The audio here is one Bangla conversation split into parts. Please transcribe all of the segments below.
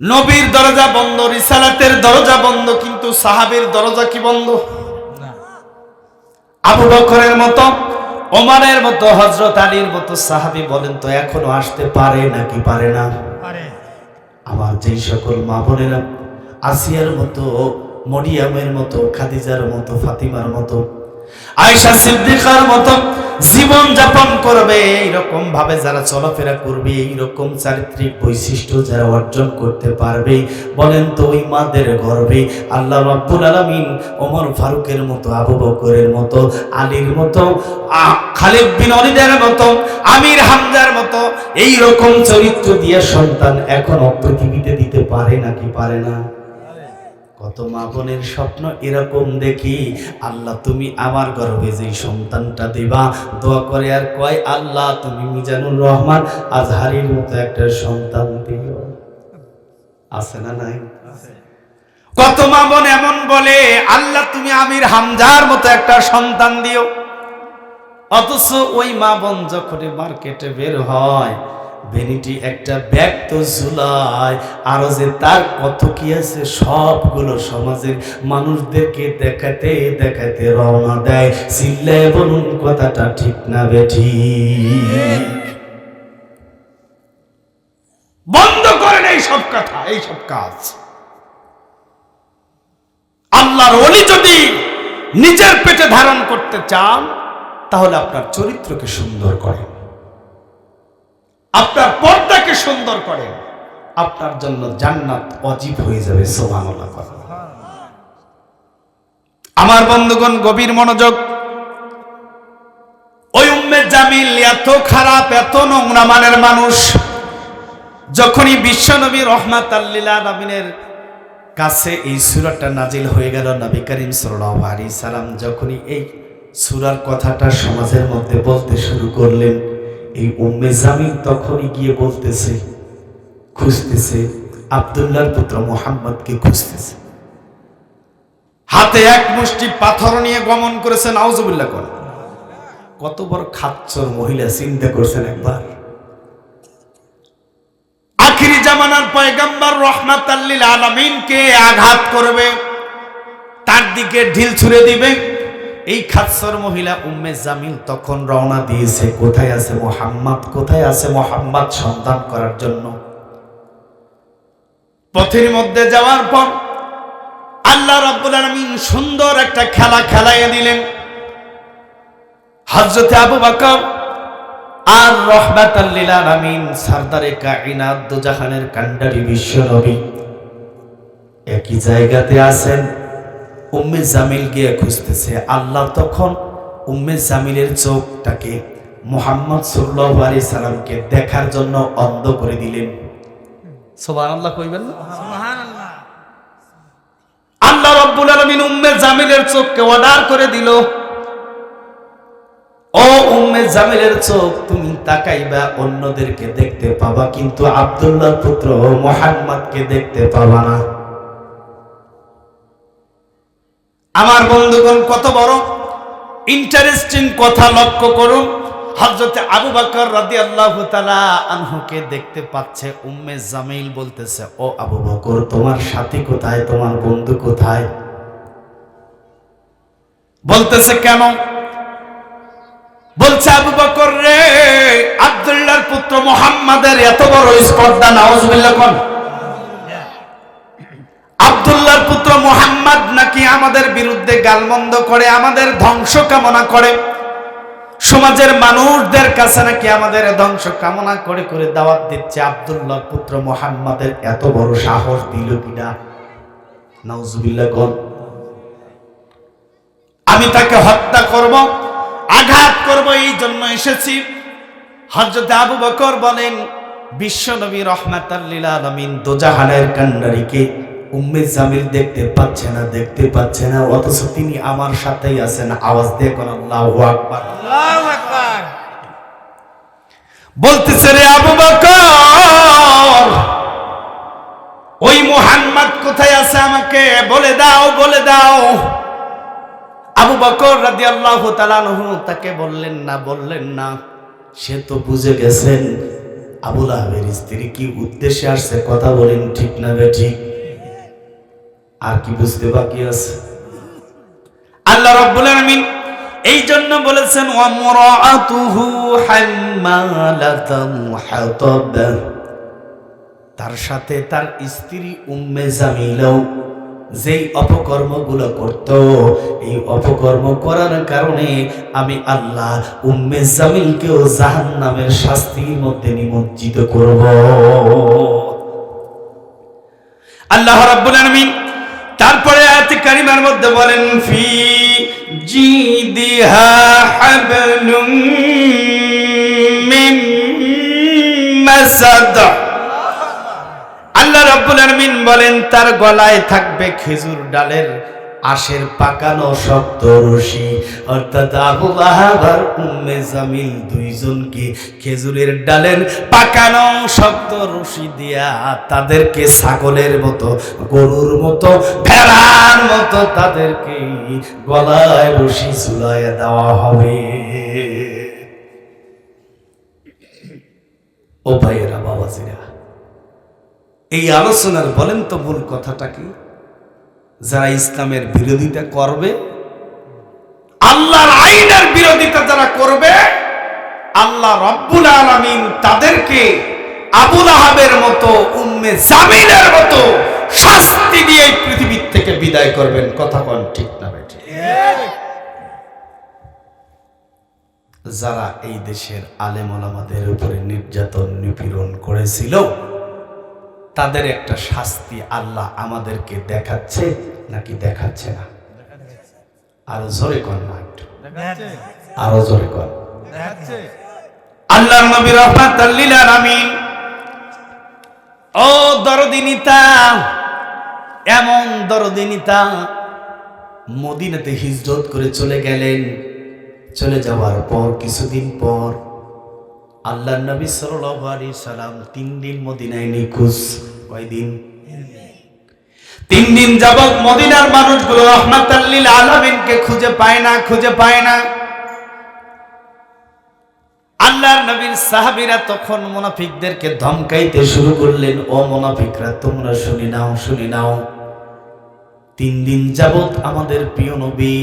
নবীর দরজা বন্ধ রিসালাতের দরজা বন্ধ কিন্তু সাহাবীর দরজা কি বন্ধ? আবু বকরের মতো ওমারের মতো হজরত আলীর মতো সাহাবি বলেন তো এখনও আসতে পারে নাকি পারে না? আমার যেই সকল মা বোনেরা আসিয়ার মতো মরিয়ামের মতো খাদিজার মতো ফাতিমার মতো আয়েশা সিদ্দিকার মতো জীবন যাপন করবে এইরকম ভাবে যারা চলাফেরা করবে, এইরকম চারিত্রিক বৈশিষ্ট্য যারা অর্জন করতে পারবে। বলেন তো, ওই মাদের গর্বে আল্লাহ রাব্বুল আলামিন ওমর ফারুকের মতো, আবু বকরের মতো, আলীর মতো খালিদ বিন অলিদের মতো, আমির হামজার মতো এই রকম চরিত্র দিয়ে সন্তান এখনও পৃথিবীতে দিতে পারে নাকি পারে না? কত মা বোনের স্বপ্ন এরকম দেখি আল্লাহ তুমি আমার গর্ভে যে সন্তানটা দেবা দোয়া করে আর কয় আল্লাহ তুমি মিজানুর রহমান আজহারির মতো একটা সন্তান দিও। আছে না নাই? কত মা বোন এমন বলে আল্লাহ তুমি আমির হামজার মতো একটা সন্তান দিও। অথচ ওই মা বোন যখন মার্কেটে বের হয় ভেনিটি একটা ব্যাগ তো ঝুলায় আরও যে তার কত কি আছে, সবগুলো সমাজের মানুষদেরকে দেখাতে দেখাতে রওনা দেয়। চিল্লায় বলুন, কথাটা ঠিক না বেঠি। বন্ধ করেন এই সব কথা, এই সব কাজ। আল্লাহর অলি যদি নিজের পেটে ধারণ করতে চান, তাহলে আপনার চরিত্রকে সুন্দর করেন। আপনার পর্দাকে সুন্দর করেন আপনার জন্য জান্নাত অজীব হয়ে যাবে সোভানুল্লাহ আমার বন্ধুগণ, গভীর মনোযোগ। ওই উম্মে জামিল এত খারাপ, এত নোংরা মানের মানুষ, যখনই বিশ্বনবী রহমাত আল্লিলা নবীনের কাছে এই সুরাটা নাজিল হয়ে গেল, নবী করিম সাল্লাল্লাহু আলাইহি সাল্লাম যখনই এই সুরার কথাটা সমাজের মধ্যে বলতে শুরু করলেন এই উম্মে জামিল তখনই গিয়ে বলতেছে, খুঁজতেছে, আব্দুল্লাহর পুত্র মোহাম্মদকে খুঁজতেছে। হাতে এক মুষ্টি পাথর নিয়ে গমন করেছেন আউজুবিল্লাহ কর কত বড় খাচ্চর মহিলা চিন্তা করছেন একবার। আখিরি জামানার পয়গাম্বর রহমাত আল্লিল আলমিনকে আঘাত করবে, তার দিকে ঢিল ছুড়ে দিবে। এই খাচ্ছর মহিলা উম্মে জামিল তখন রওনা দিয়েছে। কোথায় আছে মোহাম্মদ? কোথায় আছে মোহাম্মদ সন্তান করার জন্য? পথের মধ্যে যাওয়ার পর আল্লাহ রাব্বুল আলামিন সুন্দর একটা খেলা খেলাইয়ে দিলেন। হযরতে আবু বকর আর রহমাতাল্লিল আলামিন সরদারে কায়নাত দুজাহানের কান্ডারি বিশ্ব নবী। একই জায়গাতে আছেন। উম্মে জামিল গিয়ে খুঁজতেছে। আল্লাহ তখন উম্মে জামিলের চোখটাকে মোহাম্মদ সাল্লাল্লাহু আলাইহি সাল্লামকে দেখার জন্য অন্ধ করে দিলেন। সুবহানাল্লাহ কইবেন না? সুবহানাল্লাহ। আল্লাহ রাব্বুল আলামিন উম্মে জামিলের চোখকে অর্ডার করে দিল। ও উম্মে জামিলের চোখ তুমি তাকাইবা অন্যদেরকে দেখতে পাবা কিন্তু আব্দুল্লাহর পুত্র মোহাম্মদকে দেখতে পাবা না। আমার বন্ধুগণ, কত বড় ইন্টারেস্টিং কথা লক্ষ্য করুন। হযরতে আবু বকর রাদিয়াল্লাহু তাআলা আনহুকে দেখতে পাচ্ছে, উম্মে জামিল বলতেছে, ও আবু বকর, তোমার সাথী কোথায়? তোমার বন্ধু কোথায়? বলতেছে, কেন? বলছে, আবু বকর রে, আব্দুল্লাহর পুত্র মোহাম্মদের এত বড় স্পর্ধা নাউজুবিল্লাহ কোন? মোহাম্মদ নাকি আমাদের বিরুদ্ধে গালমন্দ করে, আমাদের ধ্বংস কামনা করে? সমাজের মানুষদের কাছে নাকি আমাদের ধ্বংস কামনা করে করে দাওয়াত দিচ্ছে আব্দুল্লাহ পুত্র মোহাম্মদের? এত বড় সাহস দিল কিনা? আমি তাকে হত্যা করব, আঘাত করব, এই জন্য এসেছি। হজরত আবু বকর বলেন বিশ্ব নবী রহমাতাল্লিল আলমিন দোজাহানের কান্ডারিকে উম্মে জামিল দেখতে পাচ্ছে না দেখতে পাচ্ছে না অথচ তিনি আমার সাথেই আছেন। আওয়াজ দিয়ে কোন আল্লাহু আকবার। আল্লাহু আকবার। বলতেছে রে আবু বকর ওই মোহাম্মদ কোথায় আছে আমাকে? বলে দাও বলে দাও। আবু বকর রাদিয়াল্লাহু তাআলা আনহু তাকে বললেন না বললেন না। সে তো বুঝে গেছেন আবুল আহবের স্ত্রী কি উদ্দেশ্যে আসছে কথা বলেন ঠিক না বে ঠিক। আর কি বুঝতে বাকি আছে? আল্লাহ রাব্বুল আলামিন এই জন্য বলেছেন, ওয়ামরাআতুহু হাম্মালাতাল হাতাব। তার সাথে তার স্ত্রী উম্মে জামিলাও যেই অপকর্মগুলো করত, এই অপকর্ম করার কারণে আমি আল্লাহ উম্মে জামিলকেও জাহান্নামের শাস্তির মধ্যে নিমজ্জিত করব। আল্লাহ রাব্বুল আলামিন তারপরে আয়াতে কারিমার মধ্যে বলেন, ফি জিদিহা হাবলুম মিন মাসাদ। আল্লাহ রাব্বুল আলামিন বলেন, তার গলায় থাকবে খেজুর ডালের আশের পাকানো শক্ত রশি। অর্থাৎ আবু লাহাব আর উম্মে জামিল দুইজনকে খেজুরের ডালের পাকানো শক্ত রশি দিয়া তাদেরকে ছাগলের মতো, গরুর মতো, ভেড়ার মতো তাদেরকে গলায় রশি ঝুলাইয়া দেওয়া হবে। ও ভাইয়েরা, বাবাজিরা, এই আলোচনার বলেন তো মূল কথাটা কি? যারা ইসলামের বিরোধিতা করবে, আল্লাহর আইনের বিরোধিতা যারা করবে, আল্লাহ রব্বুল আলামিন তাদেরকে আবুল আহাবের মতো, উম্মে জামিলের মতো শাস্তি দিয়ে এই পৃথিবীর থেকে বিদায় করবেন। কথা কোন ঠিক না বেঠিক যারা এই দেশের আলেম ওলামাদের উপরে নির্যাতন নিপীড়ন করেছিল তাদের একটা শাস্তি আল্লাহ আমাদেরকে দেখাচ্ছে নাকি দেখাচ্ছে না? আরও জোরে কর না একটু। আরও জোরে কর। আল্লাহ নবী রহমাতাল লিল আলামিন, ও দরদিনিতা এমন দরদিনিতা মদিনাতে হিজরত করে চলে গেলেন। চলে যাওয়ার পর, কিছুদিন পর আল্লাহ নবী আলাইহি সাল্লাম তিন দিন মদিনায় নিখোঁজ। কয়দিন? তিন দিন যাবত মদিনার মানুষগুলো রহমাতাল্লিল আলামিনকে খুঁজে পায় না, খুঁজে পায় না। আল্লাহর নবীর সাহাবীরা তখন মুনাফিকদেরকে ধমকাইতে শুরু করলেন, ও মোনাফিকরা, তোমরা শুনি নাও শুনি নাও। তিন দিন যাবৎ আমাদের প্রিয় নবী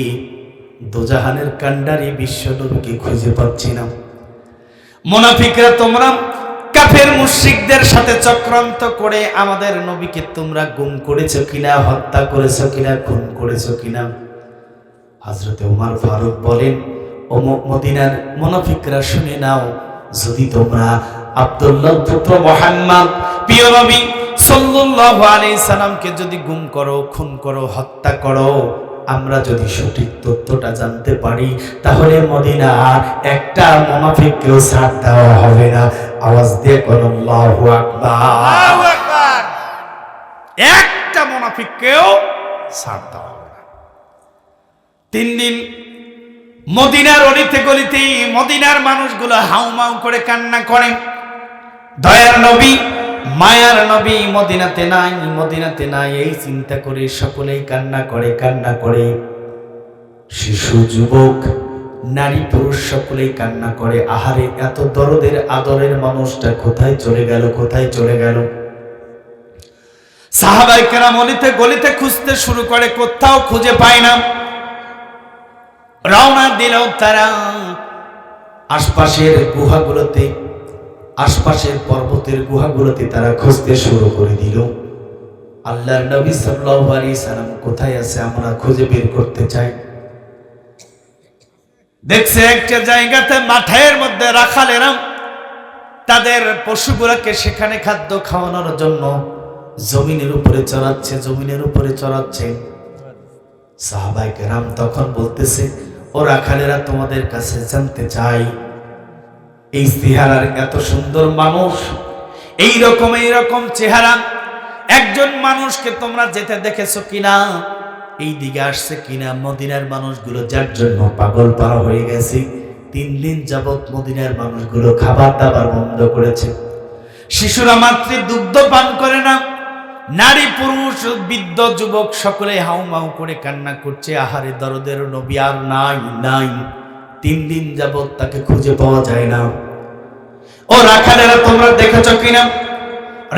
দোজাহানের কান্ডারি বিশ্ব নবীকে খুঁজে পাচ্ছি না। মুনাফিকরা তোমরা কাফের মুশরিকদের সাথে চক্রান্ত করে আমাদের নবীকে তোমরা গুম করেছ কিনা, হত্যা করেছ কিনা, খুন করেছ কিনা? হজরতে উমার ফারুক বলেন, ও মদিনার মুনাফিকরা শুনে নাও, যদি তোমরা আব্দুল্লাহ পুত্র মোহাম্মদ, প্রিয় নবী সাল্লাল্লাহু আলাইহি সাল্লামকে যদি গুম করো, খুন করো, হত্যা করো আমরা যদি সঠিক তথ্যটা জানতে পারি, তাহলে মদিনা একটা মুনাফিককেও ছাড় দেওয়া হবে না। আওয়াজ দিয়ে আল্লাহু আকবার। একটা মুনাফিককেও ছাড় দেওয়া তিন দিন মদিনার অলিতে গলিতে মদিনার মানুষগুলো হাউমাউ করে কান্না করে। দয়ার নবী মায়ার নবী মদিনাতে নাই মদিনাতে নাই। এই চিন্তা করে সকলেই কান্না করে কান্না করে। শিশু, যুবক, নারী, পুরুষ সকলেই কান্না করে। আহারে, এত দরদের আদরের মানুষটা কোথায় চলে গেল, কোথায় চলে গেল? সাহাবাই কেরাম অলিতে গলিতে খুঁজতে শুরু করে, কোথাও খুঁজে পায় না। রওনা দিল তারা আশপাশের গুহাগুলোতে। আশপাশের পর্বতের গুহাগুলোতে তারা খুঁজতে শুরু করে দিল। আল্লাহর নবী সাল্লাল্লাহু আলাইহি কোথায় আছে আমরা খুঁজে বের করতে চাই। দেখছে একটা জায়গাতে মাঠের মধ্যে রাখালেরা তাদের পশুগুলোকে সেখানে খাদ্য খাওয়ানোর জন্য জমিনের উপরে চড়াচ্ছে, জমিনের উপরে চড়াচ্ছে। সাহাবাইকে রাম তখন বলতেছে, ও রাখালেরা, তোমাদের কাছে জানতে চাই এই চেহারার এত সুন্দর মানুষ এই রকম এই রকম চেহারা, একজন মানুষকে তোমরা যেতে দেখেছ কিনা? এই দিকে আসছে কিনা? মদিনার মানুষগুলো যার জন্য পাগল পারা হয়ে গেছে। তিন দিন যাবৎ মদিনার মানুষগুলো খাবার দাবার বন্ধ করেছে। শিশুরা মাত্র দুগ্ধ পান করে না। নারী, পুরুষ, বৃদ্ধ, যুবক সকলে হাউমাউ করে কান্না করছে। আহারে দরদের নবী আর নাই নাই। তিন দিন যাবৎ তাকে খুঁজে পাওয়া যায় না। ও রাখালেরা, তোমরা দেখেছ কিনা?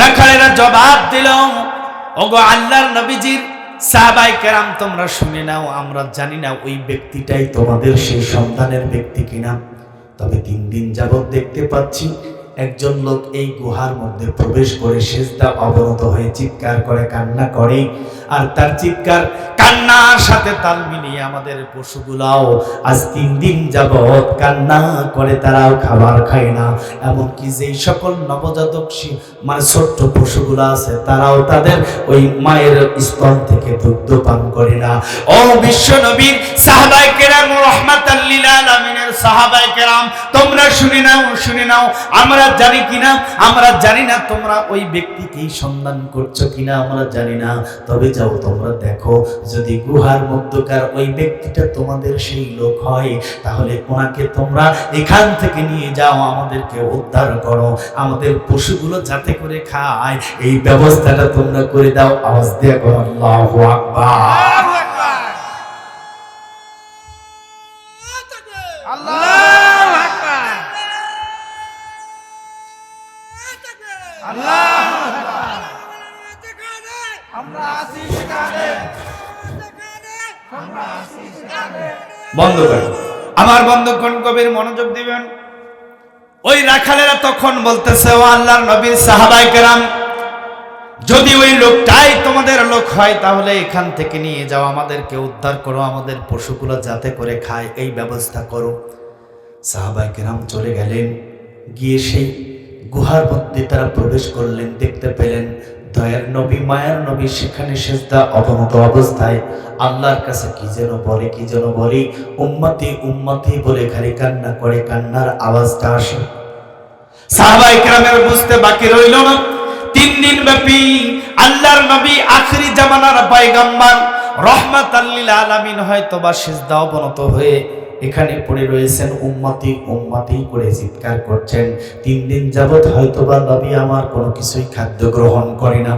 রাখালেরা জবাব দিল, ওগো আল্লাহর নবীজির সাহাবাই কেরাম, তোমরা শুনে নাও, আমরা জানি না ওই ব্যক্তিটাই তোমাদের সেই সন্তানের ব্যক্তি কিনা। তবে তিন দিন যাবৎ দেখতে পাচ্ছি একজন লোক এই গুহার মধ্যে প্রবেশ করে সেজদা অবনত হয়ে চিৎকার করে, কান্না করে। আর তার চিৎকার, কান্নার সাথে তাল মিলিয়ে আমাদের পশুগুলাও আজ তিন দিন যাবৎ কান্না করে, তারাও খাবার খায় না। এমনকি যেই সকল নবজাতক মানে ছোট্ট পশুগুলো আছে, তারাও তাদের ওই মায়ের স্তন থেকে দুগ্ধ পান করে না। ও বিশ্ব নবীর সাহাবাই কেরাম রহমাতাল্লিল আলামিনের সাহাবাই কেরাম, তোমরা শুনে নাও শুনে নাও, আমরা জানি কিনা? আমরা জানি না তোমরা ওই ব্যক্তিকেই সন্ধান করছ কিনা, আমরা জানি না। তবে যাও, তোমরা দেখো, যদি গুহার মধ্যকার ওই ব্যক্তিটা তোমাদের সেই লোক হয়, তাহলে ওনাকে তোমরা এখান থেকে নিয়ে যাও, আমাদেরকে উদ্ধার করো। আমাদের পশুগুলো যাতে করে খায়, এই ব্যবস্থাটা তোমরা করে দাও। আওয়াজ দিয়ে করো আল্লাহু আকবার। বন্ধ আমার কবির মনোযোগ দিবেন। ওই রাখালেরা তখন বলতেছে, ও আল্লাহর নবীর সাহাবাই কেরাম, যদি ওই লোকটাই তোমাদের লোক হয়, তাহলে এখান থেকে নিয়ে যাও, আমাদেরকে উদ্ধার করো, আমাদের পশুগুলো যাতে করে খায়, এই ব্যবস্থা করো। সাহাবাই কেরাম চলে গেলেন, গিয়ে সেই গুহার মধ্যে তারা প্রবেশ করলেন, দেখতে পেলেন দয়ার নবী, মায়ার নবী সেখানে সেজদা অবনত অবস্থায়। আল্লাহর কাছে কি যেন বলে, কি যেন বলে, উম্মতি উম্মতি বলে খালি কান্না করে কান্নার আওয়াজটা আসে। কেরামের বুঝতে বাকি রইল না। তিন দিন ব্যাপী আল্লাহর নবী আখরি জামানার পায়গাম্বার রহমাত আল্লিল আলামিন হয়তো বা সিজদা অবনত হয়ে এখানে পড়ে রয়েছেন, উম্মাতি উম্মাতি করে চিৎকার করছেন। তিন দিন যাবৎ হয়তো বা নবী আমার কোনো কিছুই খাদ্য গ্রহণ করে না।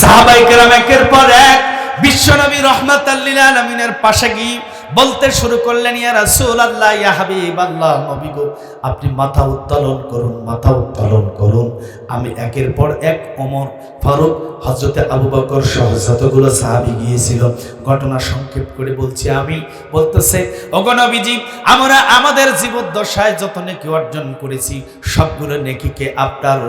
সাহাবাই কেরাম একের পর এক বিশ্বনবী রহমত আল্লিল আলমিনের পাশে গিয়ে বলতে শুরু করলেন, ইয়া রাসূল আল্লাহ ইয়া হাবিব আল্লাহ নবী গো আপনি মাথা উত্তোলন করুন, মাথা উত্তোলন করুন। আমি একের পর এক ওমর ফারুক হজরতে আবু বকর সহ যতগুলো সাহাবি গিয়েছিল, ঘটনা সংক্ষেপ করে বলছি। আমি বলতেছে, ওগো নবীজি, আমরা আমাদের জীবদ্দশায় যত নেকি অর্জন করেছি, সবগুলো নেকিকে আপনার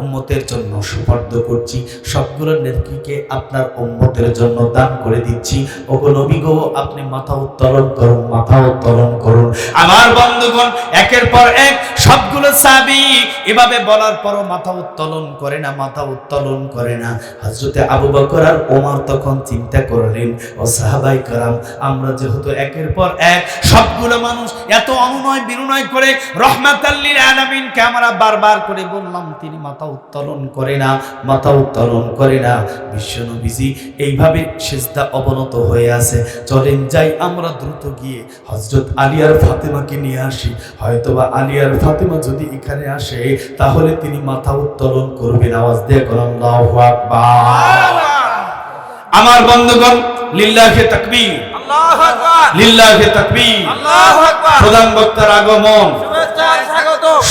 উম্মতের জন্য সুপর্দ করছি, সবগুলো নেকিকে আপনার উম্মতের জন্য দান করে দিচ্ছি। ওগো নবী গো, আপনি মাথা উত্তোলন করুন, মাথা উত্তোলন করুন। আমার বন্ধুগণ, একের পর এক সবগুলো সাবি। এভাবে বলার পরও মাথা উত্তোলন করে না, মাথা উত্তোলন করে না। হজরতে আবু বকর আর ওমর তখন চিন্তা করলেন, ও সাহাবাই কারাম, আমরা যেহেতু একের পর এক, সবগুলো মানুষ এত অনুনয় বিনুনয় করে রহমাত আল্লিল আলামিনকে আমরা বারবার করে বললাম, তিনি মাথা উত্তোলন করে না, মাথা উত্তোলন করে না। বিশ্বনবীজি এইভাবে সেজদা অবনত হয়ে আছে। চলেন যাই, আমরা দ্রুত গিয়ে হজরত আলিয়ার ফাতেমাকে নিয়ে আসি। হয়তোবা আলিয়ার ফাতেমা যদি এখানে আসে তাহলে তিনি মাথা উত্তোলন করবেন। আওয়াজ দিয়ে করেন আল্লাহু আকবার। আমার বন্ধুগণ লিল্লাহে তাকবীর। আল্লাহু আকবার। লিল্লাহে তাকবীর। আল্লাহু আকবার। প্রধান বক্তার আগমন।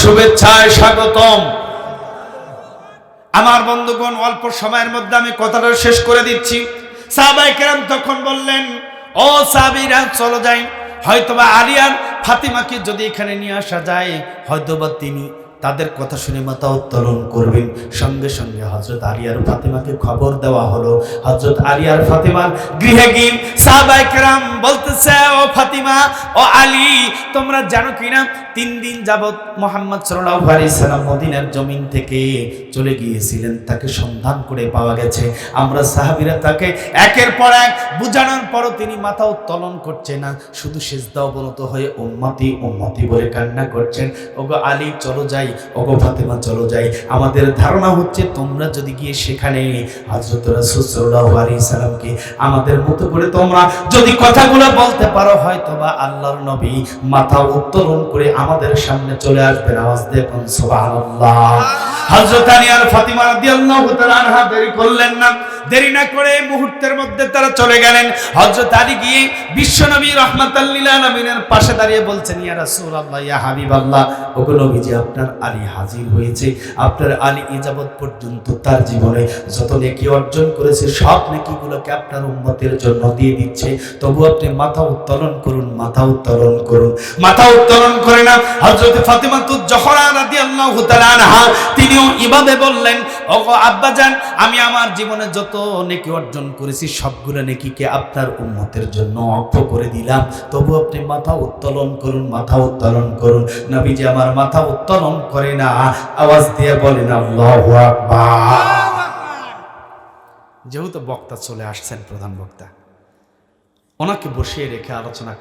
শুভেচ্ছায় স্বাগতম। আমার বন্ধুগণ অল্প সময়ের মধ্যে আমি কথাটা শেষ করে দিচ্ছি। সাহাবাই কেরাম তখন বললেন ও সাবিরা চলো যাই। হয়তোবা আলিয়ান ফাতিমাকে যদি এখানে নিয়ে আসা যায় হয়তোবা তিনি তাদের কথা শুনে মাথা উত্তোলন করবেন। সঙ্গে সঙ্গে হজরত আলিয়ার ফাতিমাকে খবর দেওয়া হলো। হজরত আলিয়ার ফাতিমার গৃহে গিয়ে সাহাবাই কেরাম বলতেছে, ও ফাতিমা, ও আলী, তোমরা জানো কিনা? তিন দিন যাবৎ মোহাম্মদ সাল্লাল্লাহু আলাইহি সাল্লাম মদিনার জমিন থেকে চলে গিয়েছিলেন। তাকে সন্ধান করে পাওয়া গেছে। আমরা সাহাবিরা তাকে একের পর এক বুঝানোর পরও তিনি মাথা উত্তোলন করছে না। শুধু সেজদা অবনত হয়ে উম্মতি উম্মতি বলে কান্না করছেন। ওগো আলী, চলো যাই। ওগো ফাতেমা, চলো যাই। আমাদের ধারণা হচ্ছে তোমরা যদি গিয়ে সেখানে হযরত রাসূল সাল্লাল্লাহু আলাইহি সাল্লামকে আমাদের মতো করে তোমরা যদি কথাগুলো বলতে পারো হয়তো বা আল্লাহর নবী মাথা উত্তোলন করে আমাদের সামনে চলে আসবেন। আওয়াজ দেখুন সুবহানাল্লাহ। হযরত আলী আর ফাতিমা রাদিয়াল্লাহু তাআলা দেরি করলেন না। দেরি না করে মুহূর্তের মধ্যে তারা চলে গেলেন। হযরত আলী গিয়ে বিশ্বনবী রাহমাতাল লিল আলামিনের পাশে দাঁড়িয়ে বলছেন, ইয়া রাসূলুল্লাহ, ইয়া হাবিবাল্লাহ, ওগো নবীজি, আপনার আলী হাজির হয়েছে। আপনার আলী ইজাবত পর্যন্ত তার জীবনে যত নেকি অর্জন করেছে, সব নেকিগুলোকে আপনার উম্মতের জন্য দিয়ে দিচ্ছে। তবু আপনি মাথা উত্তোলন করুন, মাথা উত্তোলন করুন। মাথা উত্তোলন করে না, হযরত ফাতিমা তু জহরা রাদিয়াল্লাহু তাআলা আনহা, তিনিও ইভাবে বললেন ওগো আব্বাজান, আমি আমার জীবনে যত নেকি অর্জন করেছি, সবগুলো নেকিকে আপনার উম্মতের জন্য অক্ষ করে দিলাম। তবু আপনি মাথা উত্তোলন করুন, মাথা উত্তোলন করুন। নবীজি আমার মাথা উত্তোলন করে না, আওয়াজ দিয়ে বলেন, আল্লাহু আকবার। যেহেতু বক্তা চলে আসছেন, প্রধান বক্তা, ওনাকে বসিয়ে রেখে আলোচনা